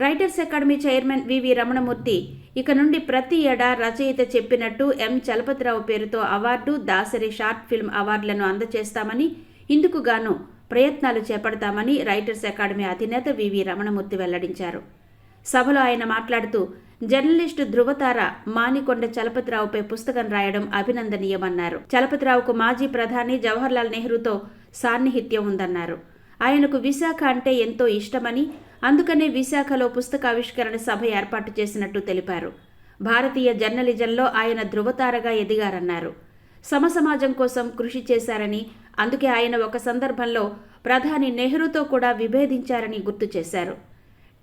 Writers academy chairman V V Ramanamurthy. ఇక నుండి ప్రతి ఏడా రచయిత చెప్పినట్టు ఎం చలపతిరావు పేరుతో అవార్డు దాసరి షార్ట్ ఫిల్మ్ అవార్డులను అందజేస్తామని ఇందుకు గాను ప్రయత్నాలు చేపడతామని రైటర్స్ అకాడమీ అధినేత వివి రమణమూర్తి వెల్లడించారు. సభలో ఆయన మాట్లాడుతూ జర్నలిస్టు ధృవతార మానికొండ చలపతిరావుపై పుస్తకం రాయడం అభినందనీయమన్నారు. చలపతిరావుకు మాజీ ప్రధాని జవహర్లాల్ నెహ్రూతో సాన్నిహిత్యం ఉందన్నారు. ఆయనకు విశాఖ అంటే ఎంతో ఇష్టమని అందుకనే విశాఖలో పుస్తకావిష్కరణ సభ ఏర్పాటు చేసినట్టు తెలిపారు. భారతీయ జర్నలిజంలో ఆయన ధృవతారగా ఎదిగారన్నారు. సమసమాజం కోసం కృషి చేశారని అందుకే ఆయన ఒక సందర్భంలో ప్రధాని నెహ్రూతో కూడా విభేదించారని గుర్తు చేశారు.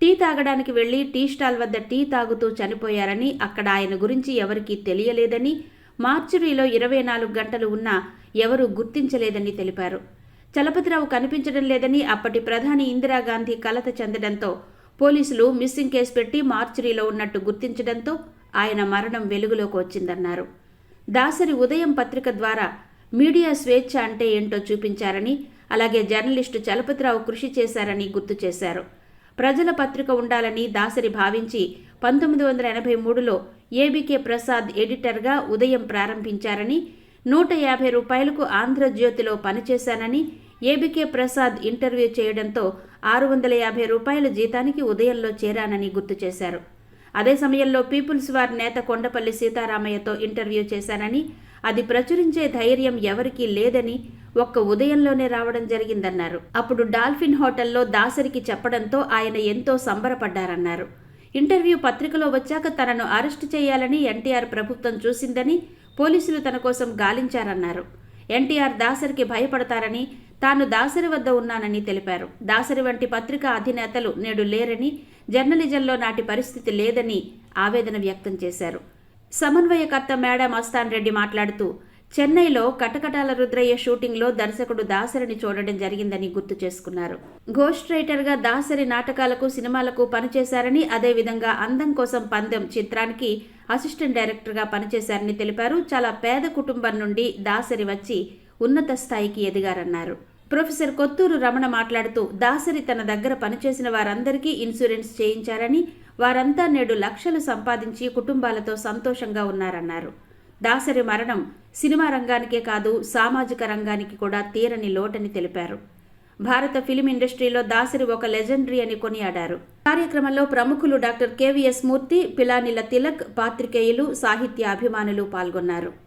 టీ తాగడానికి వెళ్ళి టీ స్టాల్ వద్ద టీ తాగుతూ చనిపోయారని అక్కడ ఆయన గురించి ఎవరికీ తెలియలేదని మార్చురీలో ఇరవై నాలుగు గంటలు ఉన్నా ఎవరూ గుర్తించలేదని తెలిపారు. చలపతిరావు కనిపించడం లేదని అప్పటి ప్రధాని ఇందిరాగాంధీ కలత చెందడంతో పోలీసులు మిస్సింగ్ కేసు పెట్టి మార్చురీలో ఉన్నట్టు గుర్తించడంతో ఆయన మరణం వెలుగులోకి వచ్చిందన్నారు. దాసరి ఉదయం పత్రిక ద్వారా మీడియా స్వేచ్ఛ అంటే ఏంటో చూపించారని అలాగే జర్నలిస్టు చలపతిరావు కృషి చేశారని గుర్తు చేశారు. ప్రజల పత్రిక ఉండాలని దాసరి భావించి పంతొమ్మిది వందల ఎనభై మూడులో ఏబికే ప్రసాద్ ఎడిటర్గా ఉదయం ప్రారంభించారని నూట యాభై రూపాయలకు ఆంధ్రజ్యోతిలో పనిచేశానని ఏబికే ప్రసాద్ ఇంటర్వ్యూ చేయడంతో ఆరు వందల యాభై రూపాయల జీతానికి ఉదయంలో చేరానని గుర్తు చేశారు. అదే సమయంలో పీపుల్స్ వార్ నేత కొండపల్లి సీతారామయ్యతో ఇంటర్వ్యూ చేశానని అది ప్రచురించే ధైర్యం ఎవరికీ లేదని ఒక్క ఉదయంలోనే రావడం జరిగిందన్నారు. అప్పుడు డాల్ఫిన్ హోటల్లో దాసరికి చెప్పడంతో ఆయన ఎంతో సంబరపడ్డారన్నారు. ఇంటర్వ్యూ పత్రికలో వచ్చాక తనను అరెస్టు చేయాలని ఎన్టీఆర్ ప్రభుత్వం చూసిందని పోలీసులు తన కోసం గాలించారన్నారు. ఎన్టీఆర్ దాసరికి భయపడతారని తాను దాసరి వద్ద ఉన్నానని తెలిపారు. దాసరి వంటి పత్రికా అధినేతలు నేడు లేరని జర్నలిజంలో నాటి పరిస్థితి లేదని ఆవేదన వ్యక్తం చేశారు. సమన్వయకర్త మేడం అస్తాన్ రెడ్డి మాట్లాడుతూ చెన్నైలో కటకటాల రుద్రయ్య షూటింగ్లో దర్శకుడు దాసరిని చూడడం జరిగిందని గుర్తు చేసుకున్నారు. ఘోస్ట్ రైటర్గా దాసరి నాటకాలకు సినిమాలకు పనిచేశారని అదేవిధంగా అందం కోసం పందెం చిత్రానికి అసిస్టెంట్ డైరెక్టర్గా పనిచేశారని తెలిపారు. చాలా పేద కుటుంబం నుండి దాసరి వచ్చి ఉన్నత స్థాయికి ఎదిగారన్నారు. ప్రొఫెసర్ కొత్తూరు రమణ మాట్లాడుతూ దాసరి తన దగ్గర పనిచేసిన వారందరికీ ఇన్సూరెన్స్ చేయించారని వారంతా నేడు లక్షలు సంపాదించి కుటుంబాలతో సంతోషంగా ఉన్నారన్నారు. దాసరి మరణం సినిమా రంగానికే కాదు సామాజిక రంగానికి కూడా తీరని లోటని తెలిపారు. భారత ఫిలిం ఇండస్ట్రీలో దాసరి ఒక లెజెండరీ అని కొనియాడారు. కార్యక్రమంలో ప్రముఖులు డాక్టర్ కెవిఎస్ మూర్తి పిలానిల తిలక్ పాత్రికేయులు సాహిత్య అభిమానులు పాల్గొన్నారు.